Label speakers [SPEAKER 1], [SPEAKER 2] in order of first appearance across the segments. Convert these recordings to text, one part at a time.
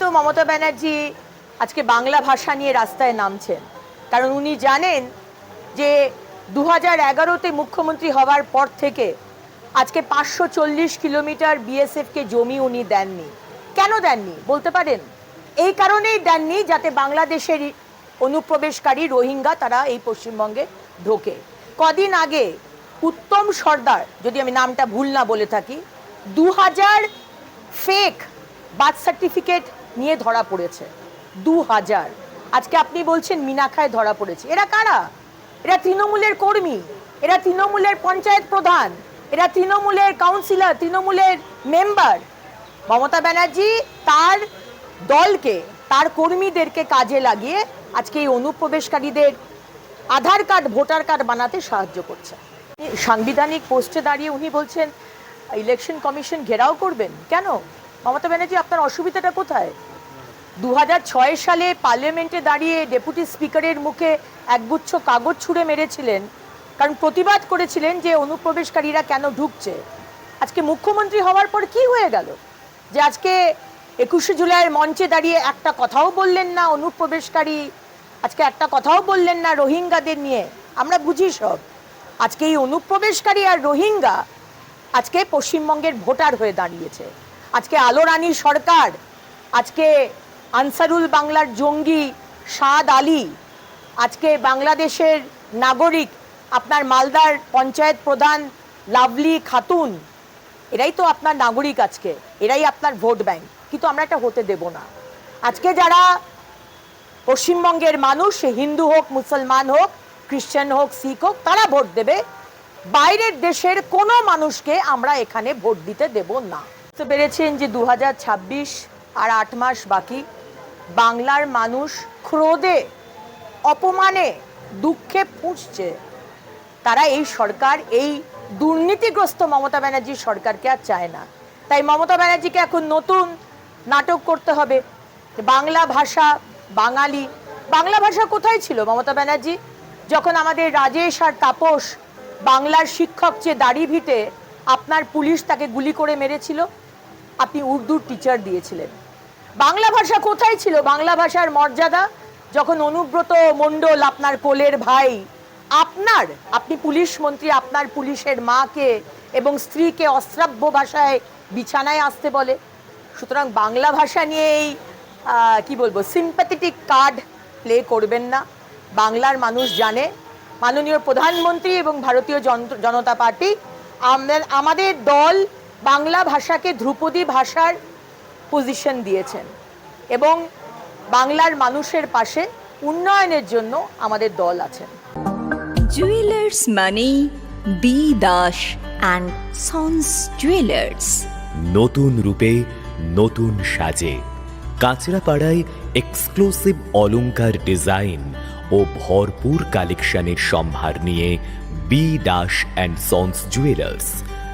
[SPEAKER 1] তো মমতা ব্যানার্জি আজকে বাংলা ভাষা নিয়ে রাস্তায় নামছেন। কারণ উনি জানেন যে দু হাজার এগারোতে মুখ্যমন্ত্রী হওয়ার পর থেকে আজকে পাঁচশো চল্লিশ কিলোমিটার বিএসএফকে জমি উনি দেননি। কেন দেননি? বলতে পারেন? এই কারণেই দেননি যাতে বাংলাদেশের অনুপ্রবেশকারী রোহিঙ্গা তারা এই পশ্চিমবঙ্গে ঢোকে। কদিন আগে উত্তম সর্দার, যদি আমি নামটা ভুল না বলে থাকি দু হাজার ফেক বার্থ সার্টিফিকেট নিয়ে ধরা পড়েছে। দু হাজার। আজকে আপনি বলছেন মিনাখায় ধরা পড়েছে। এরা কারা? এরা তৃণমূলের কর্মী। এরা তৃণমূলের পঞ্চায়েত প্রধান। এরা তৃণমূলের কাউন্সিলর তৃণমূলের মেম্বার মমতা ব্যানার্জি তার দলকে, তার কর্মীদেরকে কাজে লাগিয়ে আজকে এই অনুপ্রবেশকারীদের আধার কার্ড, ভোটার কার্ড বানাতে সাহায্য করছে। সাংবিধানিক পোস্টে দাঁড়িয়ে উনি বলছেন, ইলেকশন কমিশন ঘেরাও করবেন? কেন? মমতা ব্যানার্জি, আপনার অসুবিধাটা কোথায়? দু সালে পার্লামেন্টে দাঁড়িয়ে ডেপুটি স্পিকারের মুখে একগুচ্ছ কাগজ ছুঁড়ে মেরেছিলেন, কারণ প্রতিবাদ করেছিলেন যে অনুপ্রবেশকারীরা কেন ঢুকছে। আজকে মুখ্যমন্ত্রী হওয়ার পর কি হয়ে গেল? যে আজকে একুশে জুলাইয়ের মঞ্চে দাঁড়িয়ে একটা কথাও বললেন না অনুপ্রবেশকারী, আজকে একটা কথাও বললেন না রোহিঙ্গাদের নিয়ে। আমরা বুঝি সব। আজকে এই অনুপ্রবেশকারী আর রোহিঙ্গা আজকে পশ্চিমবঙ্গের ভোটার হয়ে দাঁড়িয়েছে। আজকে আলো রানীর সরকার, আজকে আনসারুল বাংলার জঙ্গি সাদ আলী, আজকে বাংলাদেশের নাগরিক আপনার মালদার পঞ্চায়েত প্রধান লাভলি খাতুন, এরাই তো আপনার নাগরিক আজকে, এরাই আপনার ভোট ব্যাংক, কিন্তু আমরা এটা হতে দেব না। আজকে যারা পশ্চিমবঙ্গের মানুষ হিন্দু হোক, মুসলমান হোক, খ্রিশ্চান হোক, শিখ হোক, তারা ভোট দেবে। বাইরের দেশের কোনো মানুষকে আমরা এখানে ভোট দিতে দেব না। বুঝতে পেরেছেন যে দু হাজার ছাব্বিশ আর আট মাস বাকি। বাংলার মানুষ ক্রোধে, অপমানে, দুঃখে ফুঁসছে তারা এই সরকার, এই দুর্নীতিগ্রস্ত মমতা ব্যানার্জির সরকারকে আর চায় না। তাই মমতা ব্যানার্জিকে এখন নতুন নাটক করতে হবে। বাংলা ভাষা, বাঙালি, বাংলা ভাষা কোথায় ছিল মমতা ব্যানার্জি? যখন আমাদের রাজেশ আর তাপস বাংলার শিক্ষক যে দাড়ি ভিটে, আপনার পুলিশ তাকে গুলি করে মেরেছিল। আপনি উর্দুর টিচার দিয়েছিলেন। বাংলা ভাষা কোথায় ছিল? বাংলা ভাষার মর্যাদা? যখন অনুব্রত মণ্ডল আপনার কোলের ভাই, আপনার, আপনি পুলিশ মন্ত্রী, আপনার পুলিশের মাকে এবং স্ত্রীকে অশ্রাব্য ভাষায় বিছানায় আসতে বলে। সুতরাং বাংলা ভাষা নিয়ে এই কি বলব সিম্প্যাথেটিক কার্ড প্লে করবেন না। বাংলার মানুষ জানে, মাননীয় প্রধানমন্ত্রী এবং ভারতীয় জন- জনতা পার্টি আমাদের দল বাংলা ভাষাকে ধ্রুপদী ভাষার পজিশন দিয়েছেন এবং বাংলার মানুষের পাশে উন্নয়নের জন্য আমাদের দল আছেন।
[SPEAKER 2] জুয়েলার্স মানে B Das and sons jewellers
[SPEAKER 3] নতুন রূপে নতুন সাজে। কাঁচরাপাড়ায় এক্সক্লুসিভ অলংকার ডিজাইন ও ভরপুর কালেকশনের সম্ভার নিয়ে B Das and sons jewellers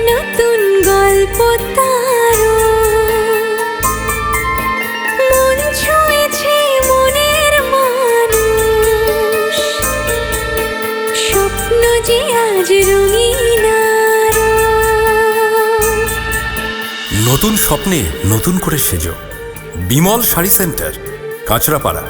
[SPEAKER 4] নতুন গল্প মন ছুঁয়েছে মনের মানুষ। স্বপ্ন যে আজ রঙিন
[SPEAKER 5] নতুন স্বপ্নে নতুন করে সেজো। বিমল শাড়ি সেন্টার, কাঁচরাপাড়া।